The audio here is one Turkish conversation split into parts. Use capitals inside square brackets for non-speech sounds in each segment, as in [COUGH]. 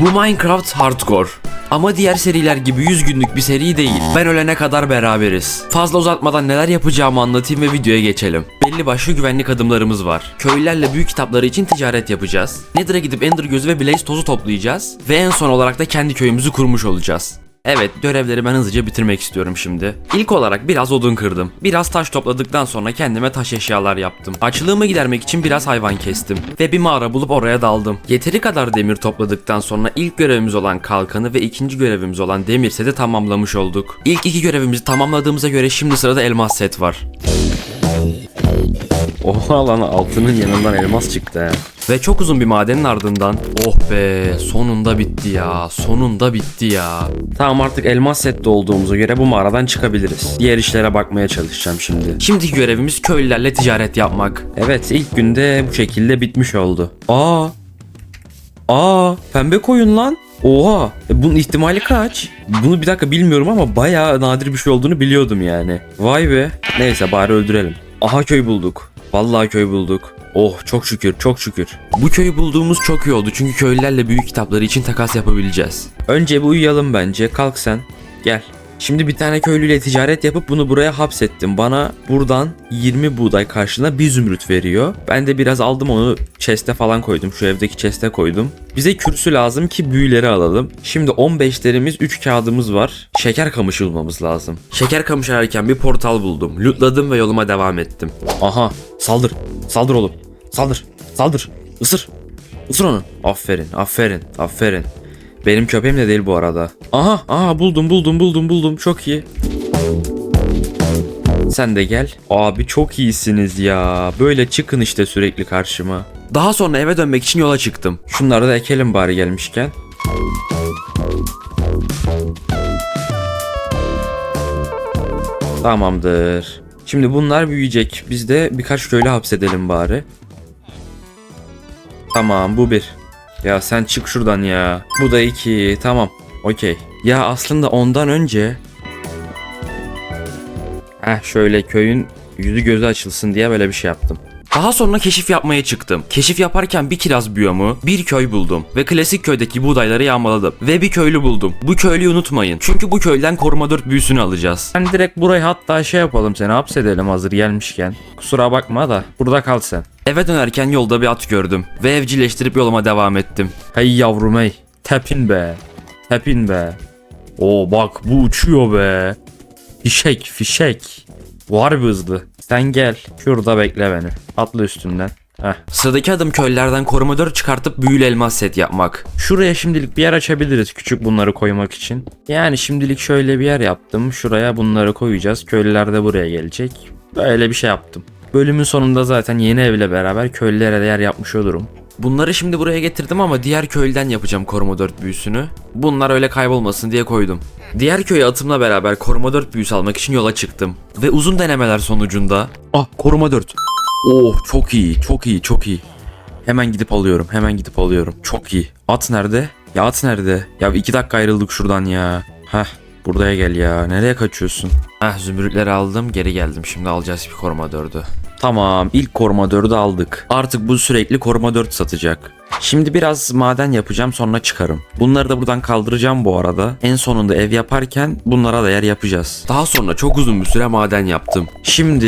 Bu Minecraft Hardcore. Ama diğer seriler gibi 100 günlük bir seri değil. Ben ölene kadar beraberiz. Fazla uzatmadan neler yapacağımı anlatayım ve videoya geçelim. Belli başlı güvenlik adımlarımız var. Köylülerle büyük kitapları için ticaret yapacağız. Nether'a gidip Ender gözü ve Blaze tozu toplayacağız. Ve en son olarak da kendi köyümüzü kurmuş olacağız. Evet, görevleri ben hızlıca bitirmek istiyorum şimdi. İlk olarak biraz odun kırdım. Biraz taş topladıktan sonra kendime taş eşyalar yaptım. Açlığımı gidermek için biraz hayvan kestim. Ve bir mağara bulup oraya daldım. Yeteri kadar demir topladıktan sonra ilk görevimiz olan kalkanı ve ikinci görevimiz olan demir seti tamamlamış olduk. İlk iki görevimizi tamamladığımıza göre şimdi sırada elmas set var. Oha lan altının yanından elmas çıktı he. Ve çok uzun bir madenin ardından oh be sonunda bitti ya sonunda bitti ya. Tamam artık elmas sette olduğumuza göre bu mağaradan çıkabiliriz. Diğer işlere bakmaya çalışacağım şimdi. Şimdiki görevimiz köylülerle ticaret yapmak. Evet ilk günde bu şekilde bitmiş oldu. Aa Aa pembe koyun lan. Oha e, bunun ihtimali kaç? Bunu bir dakika bilmiyorum ama bayağı nadir bir şey olduğunu biliyordum yani. Vay be. Neyse bari öldürelim. Aha köy bulduk. Vallahi köy bulduk. Oh çok şükür çok şükür. Bu köyü bulduğumuz çok iyi oldu çünkü köylülerle büyük kitapları için takas yapabileceğiz. Önce bir uyuyalım bence. Kalk sen. Gel. Şimdi bir tane köylüyle ticaret yapıp bunu buraya hapsettim. Bana buradan 20 buğday karşılığında bir zümrüt veriyor. Ben de biraz aldım onu chest'e falan koydum. Şu evdeki chest'e koydum. Bize kürsü lazım ki büyüleri alalım. Şimdi 15'lerimiz 3 kağıdımız var. Şeker kamışı bulmamız lazım. Şeker kamışı ararken bir portal buldum. Lootladım ve yoluma devam ettim. Aha saldır. Saldır oğlum. Saldır. Saldır. Isır. Isır onu. Aferin. Aferin. Aferin. Benim köpeğim de değil bu arada. Aha, aha buldum buldum buldum buldum. Çok iyi. Sen de gel. Abi çok iyisiniz ya. Böyle çıkın işte sürekli karşıma. Daha sonra eve dönmek için yola çıktım. Şunları da ekelim bari gelmişken. Tamamdır. Şimdi bunlar büyüyecek. Biz de birkaç köylü hapsedelim bari. Tamam bu bir. Ya sen çık şuradan ya. Bu da iki. Tamam. Okey. Ya aslında ondan önce... Heh şöyle köyün yüzü gözü açılsın diye böyle bir şey yaptım. Daha sonra keşif yapmaya çıktım. Keşif yaparken bir kiraz biyomu, bir köy buldum ve klasik köydeki buğdayları yağmaladım. Ve bir köylü buldum. Bu köylüyü unutmayın. Çünkü bu köyden koruma 4 büyüsünü alacağız. Ben direkt burayı hatta şey yapalım seni hapsedelim hazır gelmişken. Kusura bakma da burada kal sen. Eve dönerken yolda bir at gördüm ve evcilleştirip yoluma devam ettim. Hey yavrum hey. Tepin be. Tepin be. Oo bak bu uçuyor be. Fişek fişek. Var bir hızlı. Sen gel. Şurada bekle beni. Atla üstünden. Heh. Sıradaki adım köylerden koruma 4 çıkartıp büyülü elmas set yapmak. Şuraya şimdilik bir yer açabiliriz küçük bunları koymak için. Yani şimdilik şöyle bir yer yaptım. Şuraya bunları koyacağız. Köylüler de buraya gelecek. Böyle bir şey yaptım. Bölümün sonunda zaten yeni evle beraber köylülere de yer yapmış olurum. Bunları şimdi buraya getirdim ama diğer köylden yapacağım koruma 4 büyüsünü. Bunlar öyle kaybolmasın diye koydum. Diğer köye atımla beraber koruma 4 büyüsü almak için yola çıktım. Ve uzun denemeler sonucunda... Ah koruma 4. Oh çok iyi çok iyi çok iyi. Hemen gidip alıyorum hemen gidip alıyorum. Çok iyi. At nerede? Ya at nerede? Ya iki dakika ayrıldık şuradan ya. Heh buraya gel ya. Nereye kaçıyorsun? Heh zümrütleri aldım geri geldim. Şimdi alacağız bir koruma 4'ü. Tamam ilk koruma 4'ü aldık. Artık bu sürekli koruma 4 satacak. Şimdi biraz maden yapacağım sonra çıkarım. Bunları da buradan kaldıracağım bu arada. En sonunda ev yaparken bunlara da yer yapacağız. Daha sonra çok uzun bir süre maden yaptım. Şimdi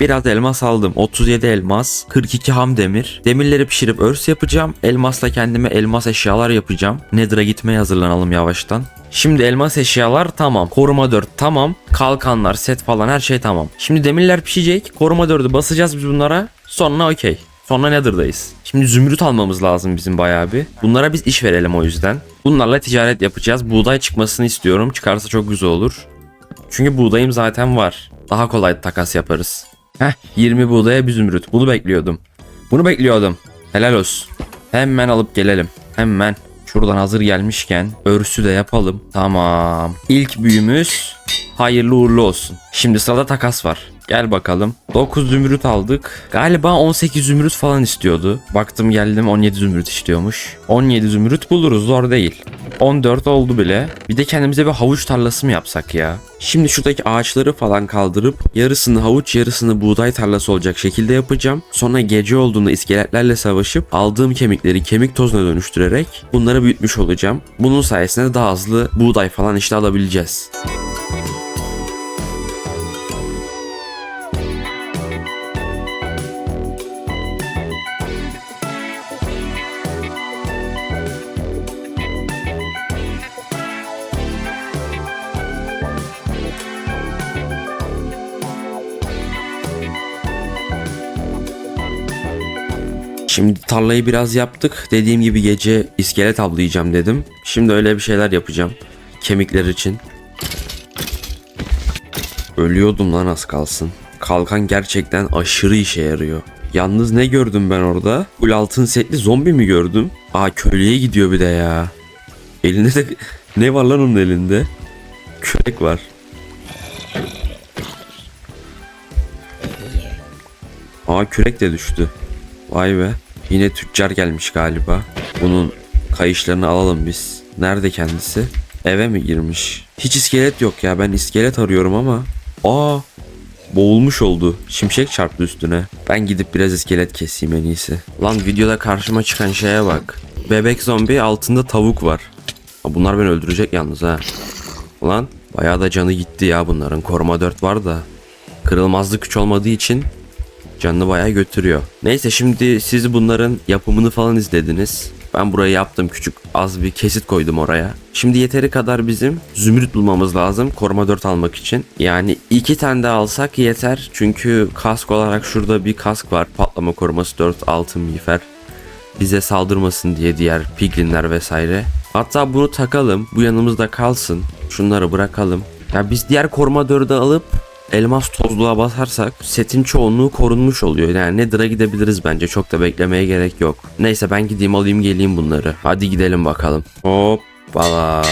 biraz elmas aldım. 37 elmas, 42 ham demir. Demirleri pişirip örs yapacağım. Elmasla kendime elmas eşyalar yapacağım. Nether'a gitmeye hazırlanalım yavaştan. Şimdi elmas eşyalar tamam. Koruma 4 tamam. Kalkanlar, set falan her şey tamam. Şimdi demirler pişecek. Koruma 4'ü basacağız biz bunlara. Sonra okey. Sonra Nether'dayız. Şimdi zümrüt almamız lazım bizim bayağı bir. Bunlara biz iş verelim o yüzden. Bunlarla ticaret yapacağız. Buğday çıkmasını istiyorum. Çıkarsa çok güzel olur. Çünkü buğdayım zaten var. Daha kolay takas yaparız. Heh 20 buğdaya bir zümrüt. Bunu bekliyordum. Bunu bekliyordum. Helal olsun. Hemen alıp gelelim. Hemen. Şuradan hazır gelmişken örsü de yapalım. Tamam. İlk büyümüz hayırlı uğurlu olsun. Şimdi sırada takas var. Gel bakalım. 9 zümrüt aldık. Galiba 18 zümrüt falan istiyordu. Baktım geldim 17 zümrüt istiyormuş. 17 zümrüt buluruz zor değil. 14 oldu bile. Bir de kendimize bir havuç tarlası mı yapsak ya? Şimdi şuradaki ağaçları falan kaldırıp yarısını havuç yarısını buğday tarlası olacak şekilde yapacağım. Sonra gece olduğunda iskeletlerle savaşıp aldığım kemikleri kemik tozuna dönüştürerek bunları büyütmüş olacağım. Bunun sayesinde daha hızlı buğday falan işte alabileceğiz. Şimdi tarlayı biraz yaptık. Dediğim gibi gece iskelet avlayacağım dedim. Şimdi öyle bir şeyler yapacağım. Kemikler için. Ölüyordum lan az kalsın. Kalkan gerçekten aşırı işe yarıyor. Yalnız ne gördüm ben orada? Full altın setli zombi mi gördüm? Aa köylüye gidiyor bir de ya. Elinde de [LAUGHS] ne var lan onun elinde? Kürek var. Aa kürek de düştü. Vay be. Yine tüccar gelmiş galiba. Bunun kayışlarını alalım biz. Nerede kendisi? Eve mi girmiş? Hiç iskelet yok ya. Ben iskelet arıyorum ama. Aa! Boğulmuş oldu. Şimşek çarptı üstüne. Ben gidip biraz iskelet keseyim en iyisi. Lan videoda karşıma çıkan şeye bak. Bebek zombi altında tavuk var. Bunlar beni öldürecek yalnız ha. Lan bayağı da canı gitti ya bunların. Koruma 4 var da. Kırılmazlık güç olmadığı için Canını bayağı götürüyor. Neyse şimdi siz bunların yapımını falan izlediniz. Ben burayı yaptım küçük az bir kesit koydum oraya. Şimdi yeteri kadar bizim zümrüt bulmamız lazım koruma 4 almak için. Yani iki tane de alsak yeter. Çünkü kask olarak şurada bir kask var. Patlama koruması 4 altın miğfer. Bize saldırmasın diye diğer piglinler vesaire. Hatta bunu takalım. Bu yanımızda kalsın. Şunları bırakalım. Ya biz diğer koruma 4'ü alıp elmas tozluğa basarsak setin çoğunluğu korunmuş oluyor. Yani Nether'a gidebiliriz bence. Çok da beklemeye gerek yok. Neyse ben gideyim alayım geleyim bunları. Hadi gidelim bakalım. Hoppala.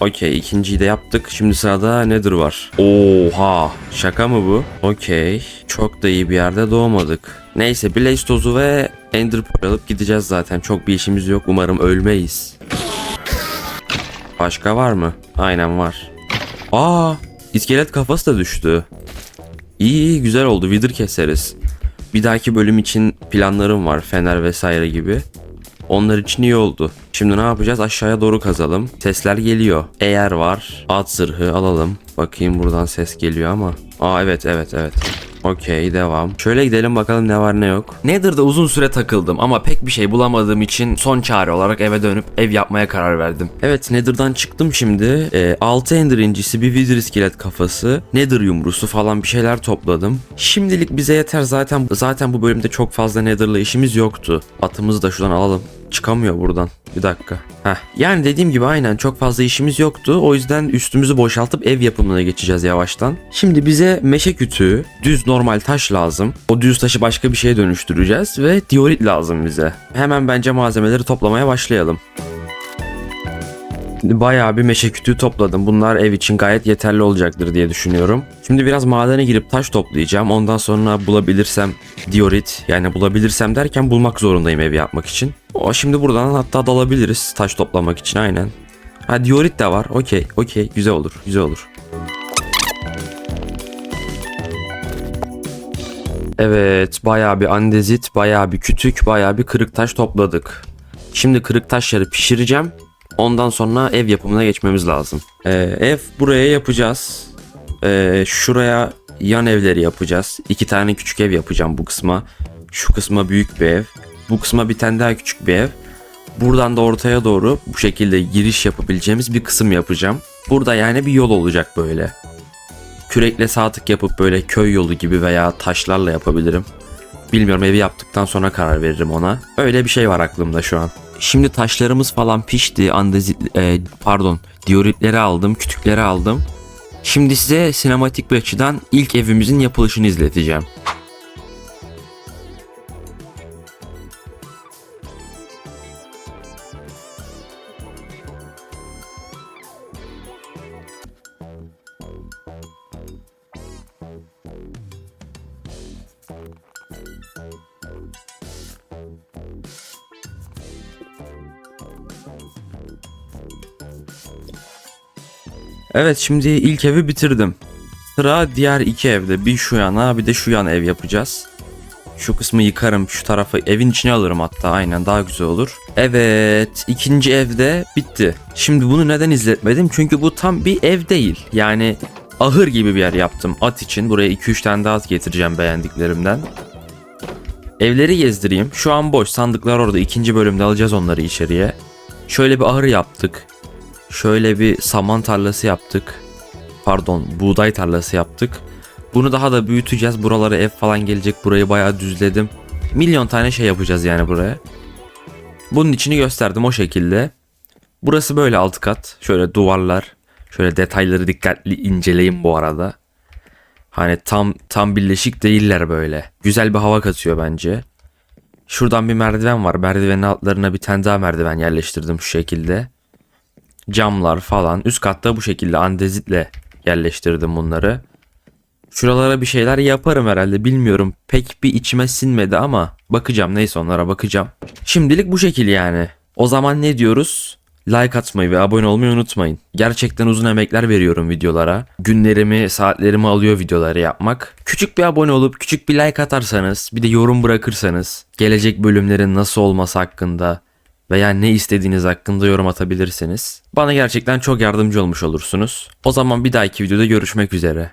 Okey ikinciyi de yaptık. Şimdi sırada Nether var. Oha. Şaka mı bu? Okey. Çok da iyi bir yerde doğmadık. Neyse Blaze tozu ve Ender Pearl alıp gideceğiz zaten. Çok bir işimiz yok. Umarım ölmeyiz. Başka var mı? Aynen var. Aa, iskelet kafası da düştü. İyi iyi güzel oldu. Wither keseriz. Bir dahaki bölüm için planlarım var. Fener vesaire gibi. Onlar için iyi oldu. Şimdi ne yapacağız? Aşağıya doğru kazalım. Sesler geliyor. Eğer var. At zırhı alalım. Bakayım buradan ses geliyor ama. Aa evet evet evet. Okey devam. Şöyle gidelim bakalım ne var ne yok. Nether'da uzun süre takıldım ama pek bir şey bulamadığım için son çare olarak eve dönüp ev yapmaya karar verdim. Evet Nether'dan çıktım şimdi. E, 6 Ender incisi bir Wither iskelet kafası, Nether yumrusu falan bir şeyler topladım. Şimdilik bize yeter zaten. Zaten bu bölümde çok fazla Nether'la işimiz yoktu. Atımızı da şuradan alalım. Çıkamıyor buradan. Bir dakika. Heh. Yani dediğim gibi aynen çok fazla işimiz yoktu. O yüzden üstümüzü boşaltıp ev yapımına geçeceğiz yavaştan. Şimdi bize meşe kütüğü, düz normal taş lazım. O düz taşı başka bir şeye dönüştüreceğiz ve diorit lazım bize. Hemen bence malzemeleri toplamaya başlayalım. Bayağı bir meşe kütüğü topladım. Bunlar ev için gayet yeterli olacaktır diye düşünüyorum. Şimdi biraz madene girip taş toplayacağım. Ondan sonra bulabilirsem diorit yani bulabilirsem derken bulmak zorundayım ev yapmak için. O şimdi buradan hatta dalabiliriz taş toplamak için aynen. Ha diorit de var. Okey, okey. Güzel olur, güzel olur. Evet, bayağı bir andezit, bayağı bir kütük, bayağı bir kırık taş topladık. Şimdi kırık taşları pişireceğim. Ondan sonra ev yapımına geçmemiz lazım. Ee, ev buraya yapacağız. Ee, şuraya yan evleri yapacağız. İki tane küçük ev yapacağım bu kısma. Şu kısma büyük bir ev. Bu kısma bir tane daha küçük bir ev. Buradan da ortaya doğru bu şekilde giriş yapabileceğimiz bir kısım yapacağım. Burada yani bir yol olacak böyle. Kürekle sağ yapıp böyle köy yolu gibi veya taşlarla yapabilirim. Bilmiyorum evi yaptıktan sonra karar veririm ona. Öyle bir şey var aklımda şu an. Şimdi taşlarımız falan pişti. Andezit, e, pardon dioritleri aldım, kütükleri aldım. Şimdi size sinematik bir açıdan ilk evimizin yapılışını izleteceğim. Evet şimdi ilk evi bitirdim. Sıra diğer iki evde. Bir şu yana bir de şu yana ev yapacağız. Şu kısmı yıkarım şu tarafı evin içine alırım hatta aynen daha güzel olur. Evet ikinci evde bitti. Şimdi bunu neden izletmedim? Çünkü bu tam bir ev değil. Yani ahır gibi bir yer yaptım at için. Buraya 2-3 tane daha at getireceğim beğendiklerimden. Evleri gezdireyim. Şu an boş sandıklar orada. İkinci bölümde alacağız onları içeriye. Şöyle bir ahır yaptık. Şöyle bir saman tarlası yaptık. Pardon buğday tarlası yaptık. Bunu daha da büyüteceğiz. Buralara ev falan gelecek. Burayı bayağı düzledim. Milyon tane şey yapacağız yani buraya. Bunun içini gösterdim o şekilde. Burası böyle alt kat. Şöyle duvarlar. Şöyle detayları dikkatli inceleyin bu arada. Hani tam tam birleşik değiller böyle. Güzel bir hava katıyor bence. Şuradan bir merdiven var. Merdivenin altlarına bir tane daha merdiven yerleştirdim şu şekilde. Camlar falan. Üst katta bu şekilde andezitle yerleştirdim bunları. Şuralara bir şeyler yaparım herhalde bilmiyorum. Pek bir içime sinmedi ama bakacağım neyse onlara bakacağım. Şimdilik bu şekil yani. O zaman ne diyoruz? Like atmayı ve abone olmayı unutmayın. Gerçekten uzun emekler veriyorum videolara. Günlerimi, saatlerimi alıyor videoları yapmak. Küçük bir abone olup küçük bir like atarsanız, bir de yorum bırakırsanız, gelecek bölümlerin nasıl olması hakkında veya ne istediğiniz hakkında yorum atabilirsiniz. Bana gerçekten çok yardımcı olmuş olursunuz. O zaman bir dahaki videoda görüşmek üzere.